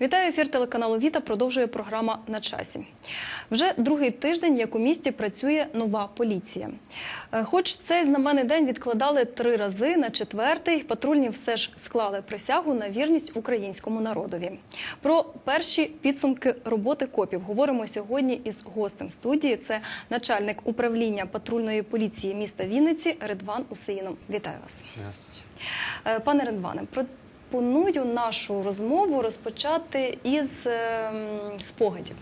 Вітаю ефір телеканалу Віта. Продовжує програма на часі. Вже другий тиждень, як у місті працює нова поліція. Е, Хоч цей знаменний день відкладали три рази на четвертий, патрульні все ж склали присягу на вірність українському народові. Про перші підсумки роботи копів говоримо сьогодні із гостем студії. Це начальник управління патрульної поліції міста Вінниці Редван Усеїнов. Вітаю вас. Здравствуйте. Е, Пане Рендване, пропоную нашу розмову розпочати із ем, спогадів.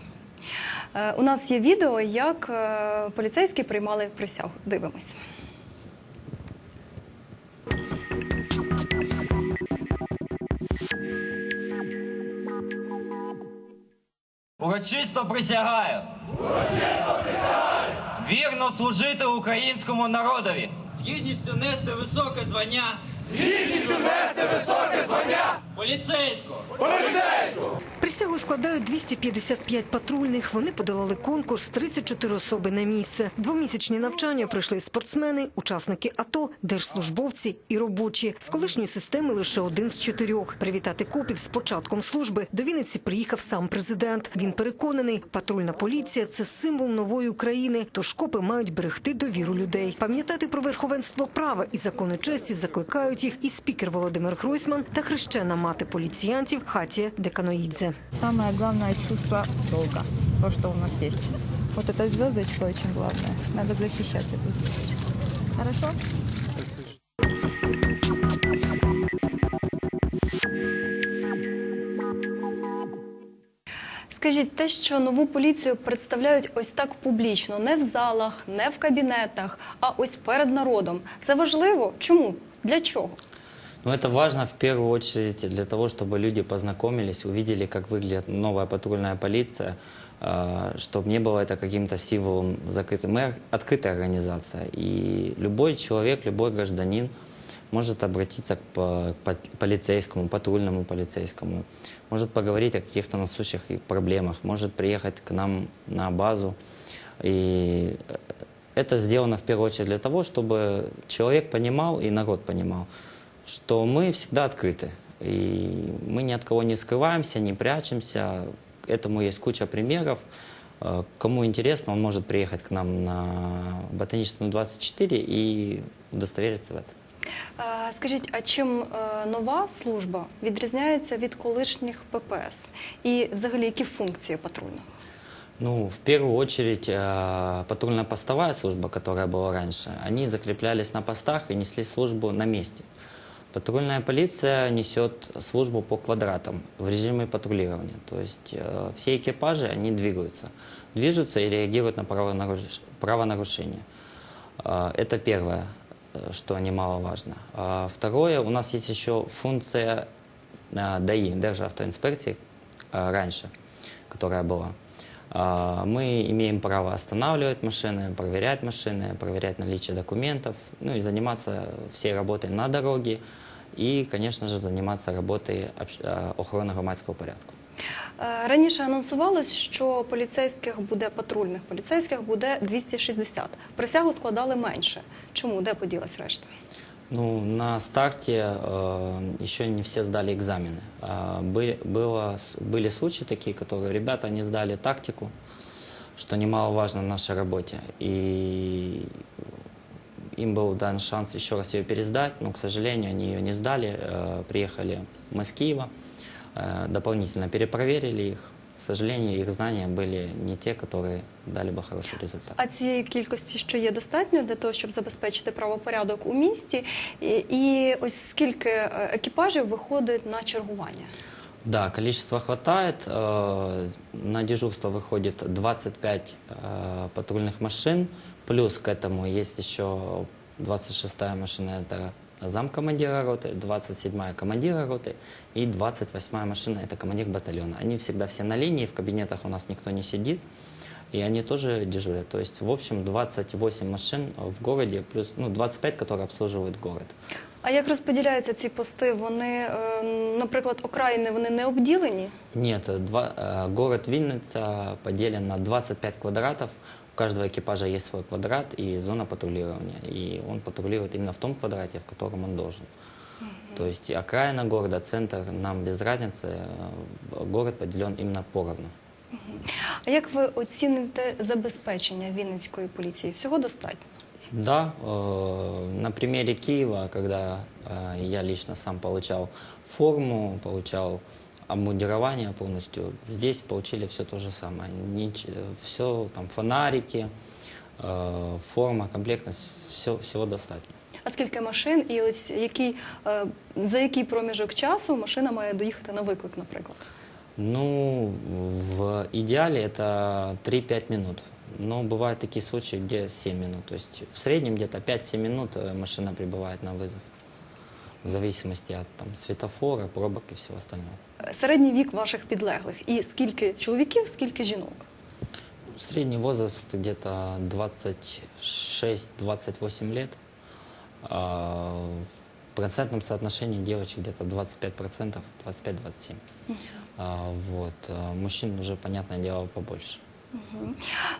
Е, У нас є відео, як е, поліцейські приймали присягу. Дивимось. Урочисто присягаю. Урочисто присягаю. Вірно служити українському народові. З гідністю нести високе звання. З гідністю нести високе звання. Поліцейського. Поліцейського! Присягу складають 255 патрульних. Вони подолали конкурс 34 особи на місце. Двомісячні навчання пройшли спортсмени, учасники АТО, держслужбовці і робочі. З колишньої системи лише один з чотирьох. Привітати копів з початком служби до Вінниці приїхав сам президент. Він переконаний, патрульна поліція це символ нової України. Тож копи мають берегти довіру людей. Пам'ятати про верховенство права і закони честі закликають їх і спікер Володимир Гройсман та хрещена мати поліціянтів Хатія Деканоїдзе. Самое главное чувство долга, то, что у нас есть. Вот эта звездочка очень главная. Надо защищать эту звездочку. Хорошо? Скажіть, те, що нову поліцію представляють ось так публічно, не в залах, не в кабінетах, а ось перед народом. Це важливо? Чому? Для чого? Ну, это важно в первую очередь для того, чтобы люди познакомились, увидели, как выглядит новая патрульная полиция, чтобы не было это каким-то символом закрытым. Мы открытая организация, и любой человек, любой гражданин может обратиться к полицейскому, патрульному полицейскому, может поговорить о каких-то насущих проблемах, может приехать к нам на базу. И это сделано в первую очередь для того, чтобы человек понимал и народ понимал, что мы всегда открыты. И мы ни от кого не скрываемся, не прячемся. Этому есть куча примеров. Э, Кому интересно, он может приехать к нам на Ботаническую 24 и удостовериться в этом. Е, Скажіть, а чим е, нова служба відрізняється від колишніх ППС? І взагалі які функції патрульних? Ну, в первую очередь, э, патрульно-постовая служба, которая была раньше, они закреплялись на постах и несли службу на месте. Патрульная полиция несет службу по квадратам в режиме патрулирования. То есть э, все экипажи, они двигаются. Движутся и реагируют на правонаруш- правонарушения. Э, это первое, э, что немаловажно. А Второе, у нас есть еще функция э, ДАИ, Державтоинспекции, э, раньше, которая была. А, Мы имеем право останавливать машины, проверять машины, проверять наличие документов, ну и заниматься всей работой на дороге и, конечно же, заниматься работой общ- э, охорони громадського порядку. Е, Раніше анонсувалось, що поліцейських буде патрульних поліцейських буде 260. Присягу складали менше. Чому? Де поділась решта? Ну, на старте э, еще не все сдали экзамены. А, были, было, с- были случаи такие, которые ребята не сдали тактику, что немаловажно в нашей работе. И им был дан шанс еще раз ее пересдать, но, к сожалению, они ее не сдали. Э, приехали мы с Киева, э, дополнительно перепроверили их. К сожалению, их знания были не те, которые дали бы хороший результат. А цієї кількості, що є достатньо для того, щоб забезпечити правопорядок у місті, і, і ось скільки е, екіпажів виходить на чергування? Да, количества хватает. Э, На дежурство выходит 25 э, патрульных машин. Плюс к этому есть еще 26-я машина, это замкомандира роты, 27-я командира роты и 28-я машина, это командир батальона. Они всегда все на линии, в кабинетах у нас никто не сидит. И они тоже дежурят. То есть, в общем, 28 машин в городе, плюс ну, 25, которые обслуживают город. А як розподіляються ці пости? Вони, е, наприклад, окраїни вони не обділені? Нет, э, два, э, город Винница поделен на 25 квадратов. У каждого экипажа есть свой квадрат и зона патрулирования. И он патрулирует именно в том квадрате, в котором он должен. То есть и окраина города, центр, нам без разницы, э, город поделен именно поровну. А як ви оціните забезпечення Вінницької поліції? Всього достатньо? Да, э, на примере Киева, когда э, я лично сам получал форму, получал обмундирование полностью, здесь получили все то же самое. все, там фонарики, э, форма, комплектность, все, всего достатньо. А скільки машин, і ось який е, за який проміжок часу машина має доїхати на виклик, наприклад? Ну, в идеале это 3-5 минут. Но бывают такие случаи, где 7 минут. То есть в среднем где-то 5-7 минут э, машина прибывает на вызов. В зависимости от там, светофора, пробок и всего остального. Середній вік ваших підлеглих і скільки чоловіків, скільки жінок? Средний возраст где-то 26-28 лет. А в процентном соотношении девочек где-то 25%, 25-27. А Вот. а Мужчин уже, понятное дело, побольше.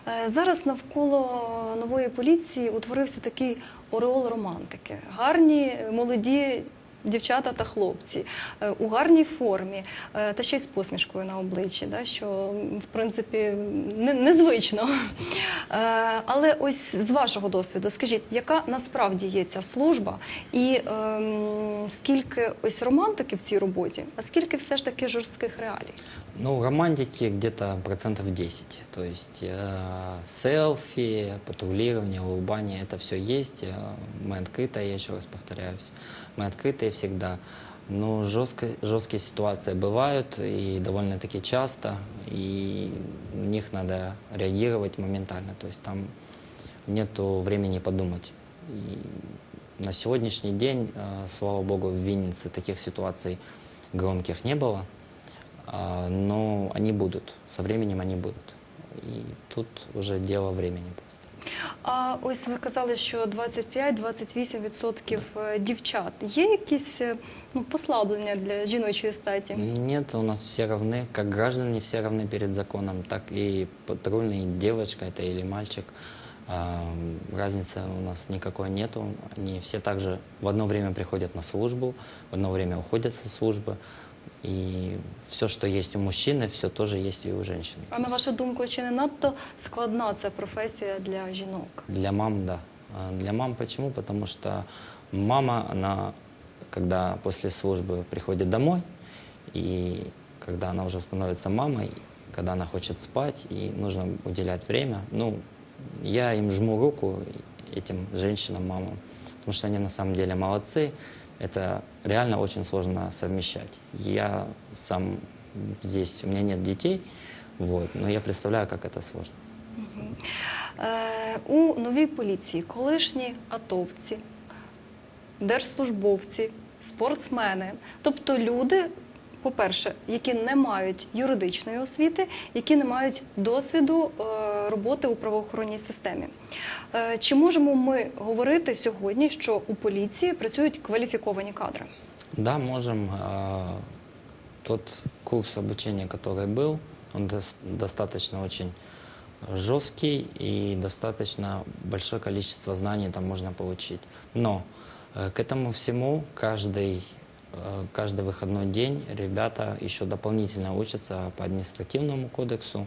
Е, Зараз навколо нової поліції утворився такий ореол романтики. Гарні молоді дівчата та хлопці е, у гарній формі е, та ще й з посмішкою на обличчі, да, що в принципі не- незвично. Е, Але ось з вашого досвіду, скажіть, яка насправді є ця служба, і ем, скільки ось романтики в цій роботі, а скільки все ж таки жорстких реалій? Ну, романтики где-то процентов 10. То есть э, селфи, патрулирование, улыбание, это все есть. Э, Мы открытые, я еще раз повторяюсь, мы открытые всегда. Но жестко, жесткие ситуации бывают и довольно-таки часто, и на них надо реагировать моментально. То есть там нету времени подумать. И на сегодняшний день, э, слава богу, в Виннице таких ситуаций громких не было. А, но они будут, со временем они будут. И тут уже дело времени просто. А ось ви казали, що 25-28% е, дівчат. Є якісь е, ну, послаблення для жіночої статі? Нет, у нас все равны, как граждане все равны перед законом, так и патрульный девочка это или мальчик. А, Разницы у нас никакой нету. Они все также в одно время приходят на службу, в одно время уходят со службы. И все, что есть у мужчины, все тоже есть и у женщины. А на вашу думку, чи не надто складна ця професія для жінок? Для мам, да. А Для мам почему? Потому что мама, она, когда после службы приходит домой, и когда она уже становится мамой, когда она хочет спать, и нужно уделять время, ну, я им жму руку, этим женщинам, мамам, потому что они на самом деле молодцы. Это реально очень сложно совмещать. Я сам здесь, у меня нет детей, вот, но я представляю, как это сложно. Е, у новій поліції колишні атовці, держслужбовці, спортсмени, тобто люди, по-перше, які не мають юридичної освіти, які не мають досвіду е, роботи у правоохоронній системі. Е, Чи можемо ми говорити сьогодні, що у поліції працюють кваліфіковані кадри? Да, можем. А, Тот курс обучения, который был, он дос- достаточно очень жесткий и достаточно большое количество знаний там можно получить. Но э, к этому всему каждый, э, каждый выходной день ребята еще дополнительно учатся по административному кодексу,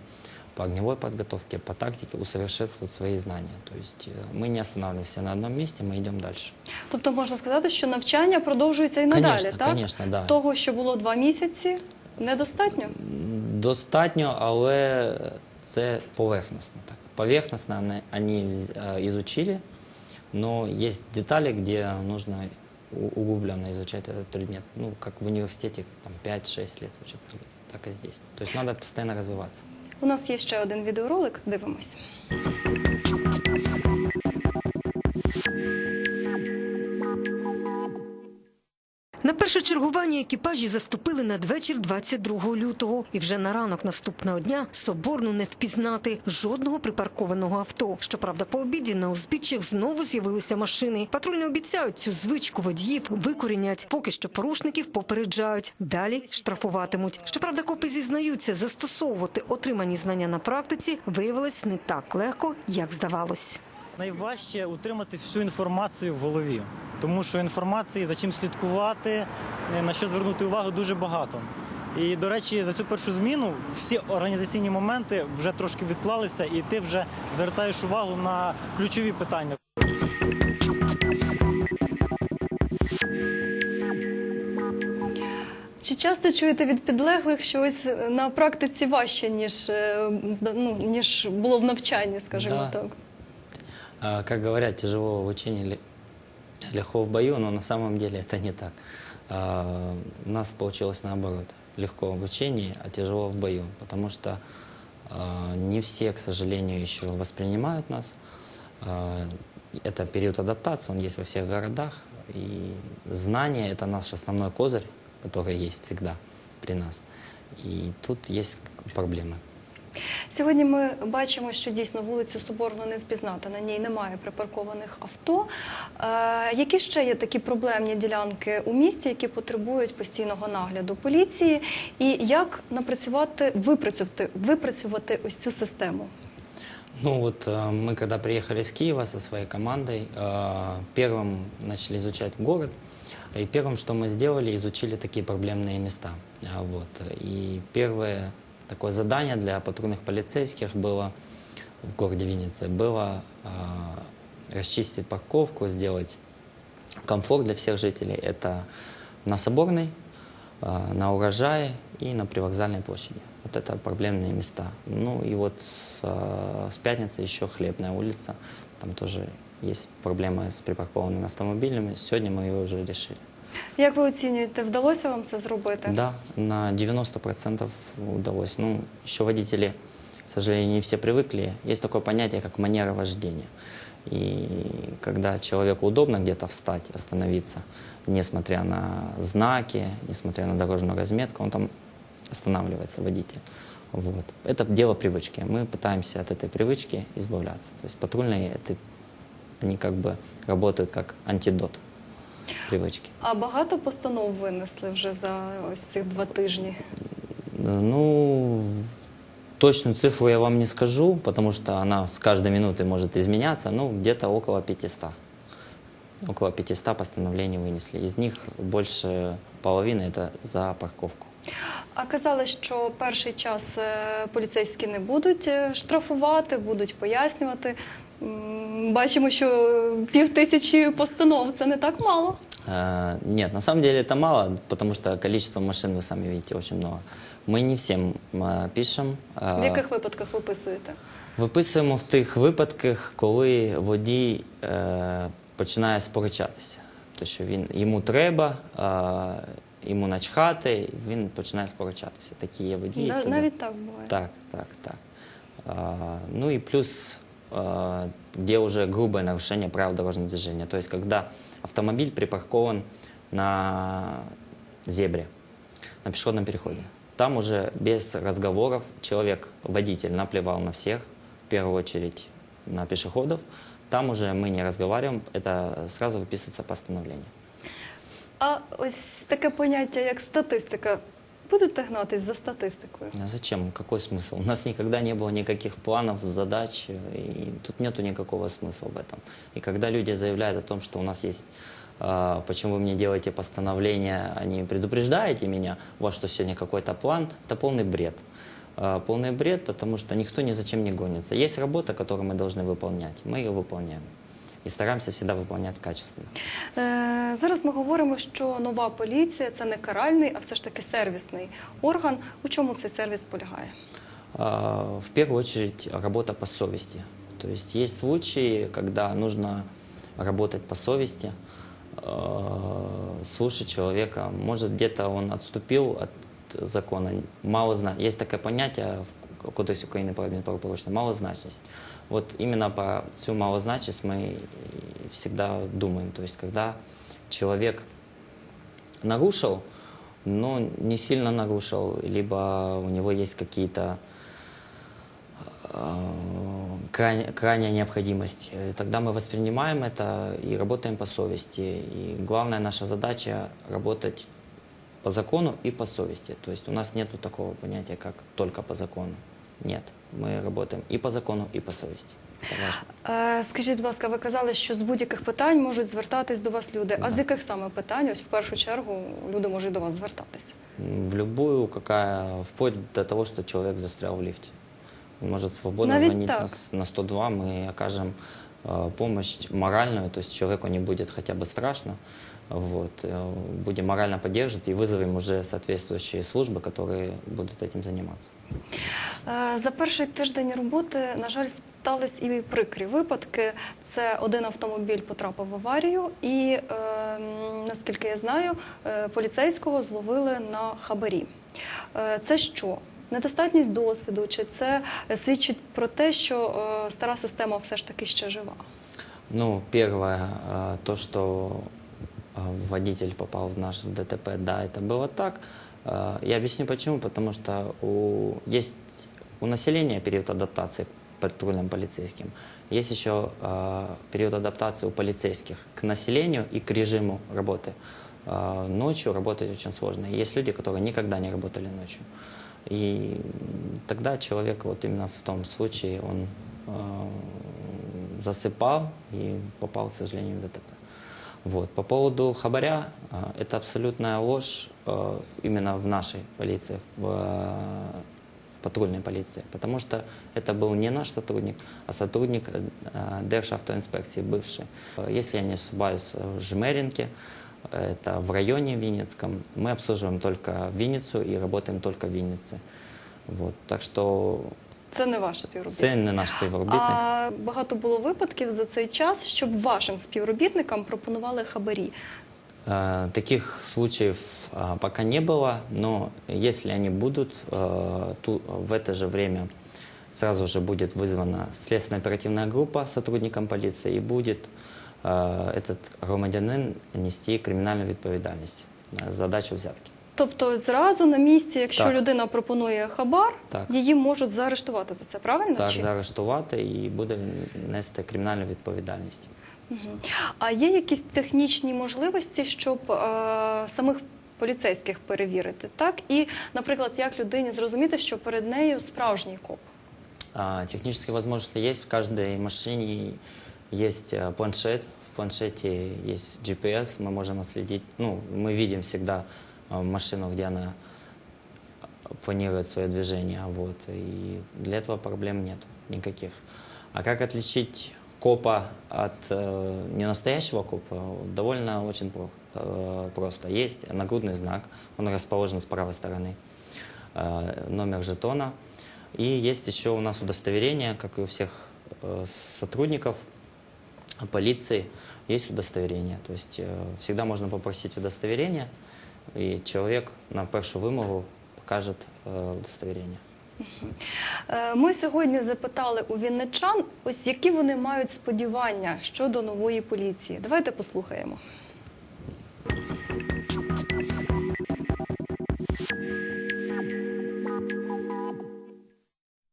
по огневой подготовке, по тактике, усовершенствуют свои знания. То есть э, мы не останавливаемся на одном месте, мы идем дальше. Тобто можна сказати, що навчання продовжується і надалі, Конечно, так? конечно, да. Того, що було два місяці, недостатньо? Достатньо, але це поверхностно. Так. Поверхностно вони- вони е, изучили, но есть детали, где нужно у- углубленно изучать этот предмет. Ну, как в университете, там 5-6 лет учатся люди, так и здесь. То есть надо постоянно развиваться. У нас є ще один відеоролик. Дивимось. На перше чергування екіпажі заступили надвечір 22 лютого. І вже на ранок наступного дня соборну не впізнати жодного припаркованого авто. Щоправда, по обіді на узбіччях знову з'явилися машини. Патрульні обіцяють цю звичку водіїв викорінять. Поки що порушників попереджають. Далі штрафуватимуть. Щоправда, копи зізнаються, застосовувати отримані знання на практиці виявилось не так легко, як здавалось. Найважче утримати всю інформацію в голові, тому що інформації за чим слідкувати, е, на що звернути увагу дуже багато. І, до речі, за цю першу зміну всі організаційні моменти вже трошки відклалися, і ти вже звертаєш увагу на ключові питання. Чи часто чуєте від підлеглих, що ось на практиці важче, ніж, е, ну, ніж було в навчанні, скажімо Да. так? А, Как говорят, тяжело в учении, ле- легко в бою, но на самом деле это не так. А, У нас получилось наоборот. Легко в учении, а тяжело в бою. Потому что а, не все, к сожалению, еще воспринимают нас. Это период адаптации, он есть во всех городах. И знание – это наш основной козырь, который есть всегда при нас. И тут есть проблемы. Сьогодні ми бачимо, що дійсно вулицю Соборну не впізнати. На ній немає припаркованих авто. Е, які ще є такі проблемні ділянки у місті, які потребують постійного нагляду поліції? І як напрацювати, випрацювати, випрацювати ось цю систему? Ну вот э, мы когда приехали с Киева со своей командой, э, первым начали изучать город, и первым, что мы сделали, изучили такие проблемные места. А, Вот. И первое такое задание для патрульных полицейских было в городе Виннице, было э, расчистить парковку, сделать комфорт для всех жителей. Это на Соборной, э, на Урожае и на Привокзальной площади. Вот это проблемные места. Ну и вот с, э, с пятницы еще Хлебная улица. Там тоже есть проблемы с припаркованными автомобилями. Сегодня мы ее уже решили. Як ви оцінюєте, вдалося вам це зробити? Да, на 90% удалось. Ну, еще водители, к сожалению, не все привыкли. Есть такое понятие, как манера вождения. И когда человеку удобно где-то встать, остановиться, несмотря на знаки, несмотря на дорожную разметку, он там останавливается, водитель. Вот. Это дело привычки. Мы пытаемся от этой привычки избавляться. То есть патрульные, это, они как бы работают как антидот привычки. А багато постанов винесли вже за ось цих два тижні. Ну, точную цифру я вам не скажу, потому что она с каждой минутой может изменяться. Ну, где-то около 500. Около 500 постановлений вынесли. Из них больше половины это за парковку. А казали, що перший час е, поліцейські не будуть е, штрафувати, будуть пояснювати. М, Бачимо, що пів тисячі постанов це не так мало. Э, Нет, на самом деле это мало, потому что количество машин, вы сами видите, очень много. Мы не всем э, пишем. э, В яких випадках виписуєте? Виписуємо в тих випадках, коли водій е, починає сперечатися. То, що він, йому треба, е, йому начхати, він починає сперечатися. Такі є водії. На- тоді- Навіть так буває. Так, так, так. А, ну и плюс, а, где уже грубое нарушение правил дорожного движения. То есть, когда автомобиль припаркован на зебре, на пешеходном переходе. Там уже без разговоров человек, водитель, наплевал на всех, в первую очередь на пешеходов. Там уже мы не разговариваем, это сразу выписывается постановление. А ось таке поняття, як статистика. Будете гнатись за статистикою? А Зачем? Какой смысл? У нас никогда не было никаких планов, задач, и тут нету никакого смысла в этом. И когда люди заявляют о том, что у нас есть, а, почему вы мне делаете постановление, а не предупреждаете меня, у вас что сегодня какой-то план, это полный бред. А, Полный бред, потому что никто ни зачем не гонится. Есть работа, которую мы должны выполнять, мы ее выполняем. И стараемся всегда выполнять качественно. Е, зараз ми говоримо, що нова поліція це не каральний, а все ж таки сервісний орган. У чому цей сервіс полягає? А, В первую очередь работа по совести. То есть есть случаи, когда нужно работать по совести, э, слушать человека. Может, где-то он отступил от закона, мало зна... Есть такое понятие в Кодексі України про адмінправопорушення – малозначность. Вот именно по всю малозначность мы и всегда думаем. То есть, когда человек нарушил, но не сильно нарушил, либо у него есть какие-то э, крайне- крайняя необходимость. Э, Тогда мы воспринимаем это и работаем по совести. И главная наша задача работать по закону и по совести. То есть у нас нет такого понятия, как только по закону. Нет. Мы работаем и по закону, и по совести. Это важно. Е, Скажіть, будь ласка, ви казали, що з будь-яких питань можуть звертатись до вас люди. А з яких саме питань, ось в першу чергу, люди можуть до вас звертатися? М, В любую, какая, вплоть до того, что человек застрял в лифте. Он может свободно Навіть звонить так? на, с- на 102, мы окажем э, помощь моральную, то есть человеку не будет хотя бы страшно, вот, э, будем морально поддерживать и вызовем уже соответствующие службы, которые будут этим заниматься. Е, За перший тиждень роботи, на жаль, стались і прикрі випадки. Це один автомобіль потрапив в аварію, і е, м, наскільки я знаю, е, поліцейського зловили на хабарі. Е, Це що? Недостатність досвіду, чи це е, свідчить про те, що е, стара система все ж таки ще жива? Ну, первое, э, то, что э, водитель попал в наш ДТП, да, это было так. Э, Я объясню почему. Потому что у, есть у населения период адаптации к патрульным полицейским. Есть еще э, период адаптации у полицейских к населению и к режиму работы. Э, Ночью работать очень сложно. Есть люди, которые никогда не работали ночью. И тогда человек вот именно в том случае, он э, засыпал и попал, к сожалению, в ДТП. Вот. По поводу хабаря, э, это абсолютная ложь э, именно в нашей полиции, в э, патрульной полиции, потому что это был не наш сотрудник, а сотрудник Державтоинспекции бывший. Если я не ошибаюсь, в Жмеринке, это в районе Винницком, мы обслуживаем только Винницу и работаем только в Виннице. Вот. Так что Це не ваш співробітник. це не наш співробітник. А багато було випадків за цей час, щоб вашим співробітникам пропонували хабарі. Э, Таких случаев а, пока не было, но если они будут, э, ту- в это же время сразу же будет вызвана следственно-оперативная группа сотрудникам полиции и будет э, этот громадянин нести криминальную відповідальність э, за дачу взятки. Тобто зразу на місці, якщо Так. людина пропонує хабар, Так. її можуть заарештувати за це, правильно? Так, Чи? заарештувати і буде нести кримінальну відповідальність. Мгм. А є якісь технічні можливості, щоб е, самих поліцейських перевірити, так? І, наприклад, як людині зрозуміти, що перед нею справжній коп? А, Технические возможности есть. В каждой машине есть э, планшет. В планшете есть GPS. Мы можем отследить, ну, мы видим всегда э, машину, где она планирует свое движение. Вот. И для этого проблем нет никаких. А как отличить копа от э, ненастоящего копа? Довольно очень про- э, просто. Есть нагрудный знак, он расположен с правой стороны, э, номер жетона. И есть еще у нас удостоверение, как и у всех э, сотрудников полиции, есть удостоверение. То есть э, всегда можно попросить удостоверение, и человек на першу вимогу покажет э, удостоверение. Е, Ми сьогодні запитали у вінничан, ось які вони мають сподівання щодо нової поліції. Давайте послухаємо.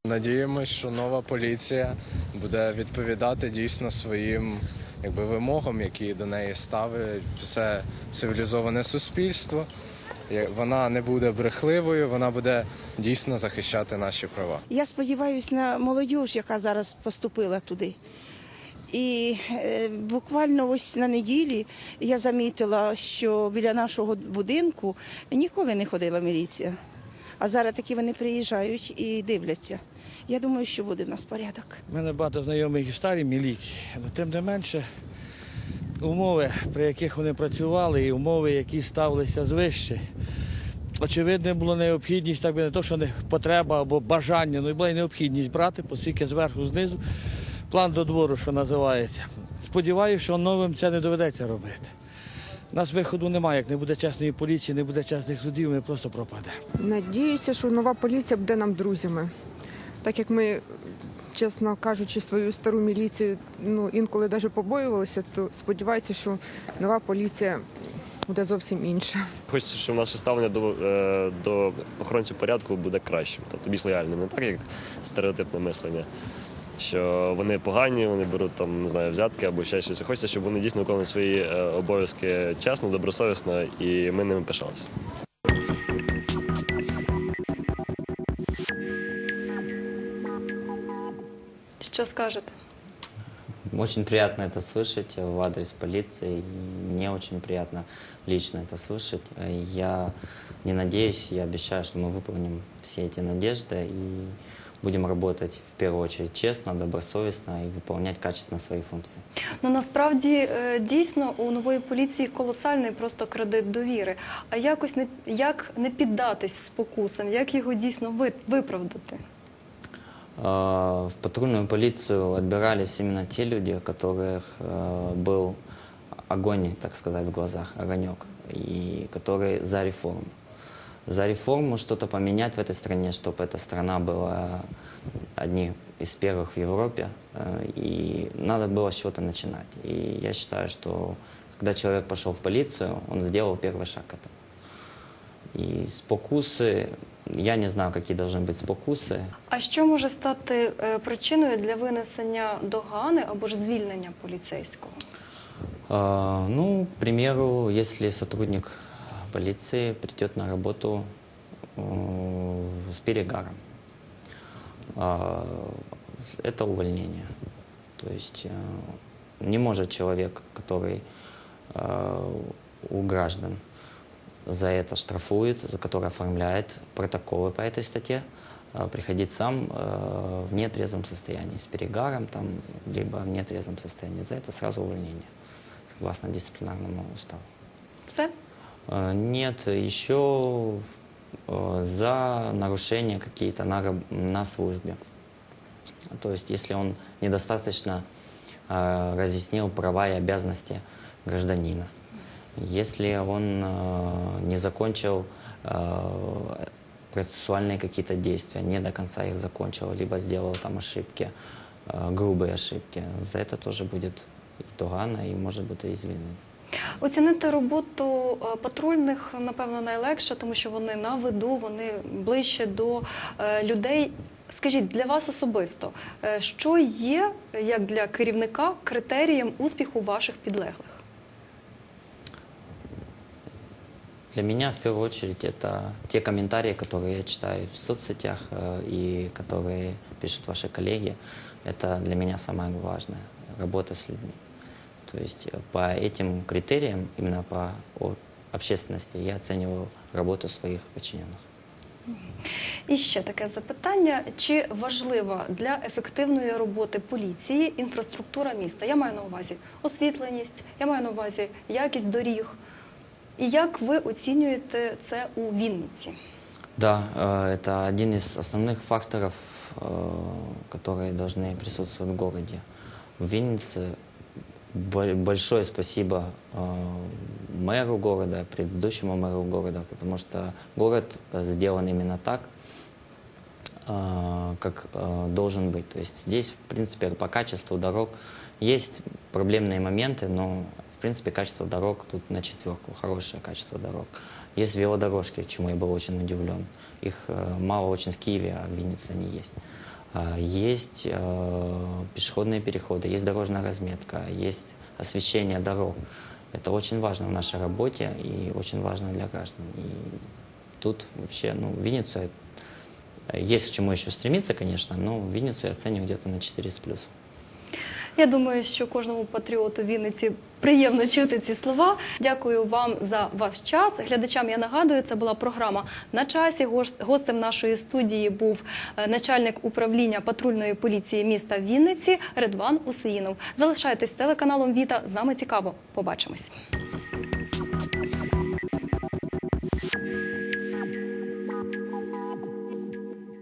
Надіємось, що нова поліція буде відповідати дійсно своїм якби, вимогам, які до неї ставить все цивілізоване суспільство. Вона не буде брехливою, вона буде дійсно захищати наші права. Я сподіваюся на молодь, яка зараз поступила туди. І е, буквально ось на неділі я замітила, що біля нашого будинку ніколи не ходила міліція. А зараз таки вони приїжджають і дивляться. Я думаю, що буде в нас порядок. У мене багато знайомих і в старій міліції, але тим не менше умови, при яких вони працювали, і умови, які ставилися звище. Очевидно, була необхідність, так би не то, що не потреба або бажання, ну і була й необхідність брати, оскільки зверху, знизу, план до двору, що називається. Сподіваюся, що новим це не доведеться робити. У нас виходу немає, як не буде чесної поліції, не буде чесних судів, ми просто пропадемо. Надіюся, що нова поліція буде нам друзями. Так як ми, чесно кажучи, свою стару міліцію ну, інколи навіть побоювалися, то сподіваюся, що нова поліція буде зовсім інша. Хочеться, щоб наше ставлення до, е, до охоронців порядку буде кращим, тобто більш лояльним, не так як стереотипне мислення Що вони погані, вони беруть там, не знаю, взятки або ще щось. Хочеться, щоб вони дійсно виконували свої е, обов'язки чесно, добросовісно, і ми ними пишалися. Що скажете? Очень приятно это слышать в адрес полиции. и Мне очень приятно лично это слышать. Э, Я не надеюсь, я обещаю, что мы выполним все эти надежды и будем работать в первую очередь честно, добросовестно и выполнять качественно свои функции. Ну насправді е, дійсно у нової поліції колосальний просто кредит довіри. А якось не як не піддатись спокусам, як його дійсно ви- виправдати? Э, В патрульную полицию отбирались именно те люди, у которых э, был огонь, так сказать, в глазах, огонек, и которые за реформу. За реформу что-то поменять в этой стране, чтобы эта страна была одни из первых в Европе, э, и надо было с чего-то начинать. И я считаю, что когда человек пошел в полицию, он сделал первый шаг к этому. И спокусы, я не знаю, какие должны быть спокусы, А що може стати е, причиною для винесення догани або ж звільнення поліцейського? А, Ну, к примеру, если сотрудник полиции придет на работу э, с перегаром, а, это увольнение. То есть э, не может человек, который э, у граждан за это штрафует, за который оформляет протоколы по этой статье, приходить сам в нетрезвом состоянии, с перегаром, там, либо в нетрезвом состоянии. За это сразу увольнение, согласно дисциплинарному уставу. Все? Э, Нет, еще э, за нарушения какие-то на, на службе. То есть, если он недостаточно э, разъяснил права и обязанности гражданина, если он э, не закончил э, процессуальные какие-то действия, не до конца их закончил, либо сделал там ошибки, э, грубые ошибки, за это тоже будет и догана, и может быть и звільнення. Оцінити роботу е, патрульних, напевно, найлегше, тому що вони на виду, вони ближче до е, людей. Скажіть, для вас особисто, е, що є, е, як для керівника, критерієм успіху ваших підлеглих? Для меня в первую очередь это те комментарии, которые я читаю в соцсетях э, и которые пишут ваши коллеги. Это для меня самое важное – работа с людьми. То есть э, по этим критериям, именно по о- общественности, я оцениваю работу своих подчиненных. І ще таке запитання: чи важлива для ефективної роботи поліції інфраструктура міста? Я маю на увазі освітленість, я маю на увазі якість доріг. І як ви оцінюєте це у Вінниці? Да, э, это один из основных факторов, э, которые должны присутствовать в городе. В Виннице бо- большое спасибо э, мэру города, предыдущему мэру города, потому что город э, сделан именно так, э, как должен быть. То есть здесь, в принципе, по качеству дорог есть проблемные моменты, но, в принципе, качество дорог тут на четверку, хорошее качество дорог. Есть велодорожки, чему я был очень удивлен. Их мало очень в Киеве, а в Виннице они есть. А, Есть э, пешеходные переходы, есть дорожная разметка, есть освещение дорог. Это очень важно в нашей работе и очень важно для граждан. И тут вообще, ну, Винницу есть к чему еще стремиться, конечно, но Винницу я оцениваю где-то на 4 с плюсом. Я думаю, що кожному патріоту Вінниці приємно чути ці слова. Дякую вам за ваш час. Глядачам я нагадую, це була програма на часі. Гостем нашої студії був е, начальник управління патрульної поліції міста Вінниці Редван Усеїнов. Залишайтесь телеканалом Віта. З нами цікаво. Побачимось.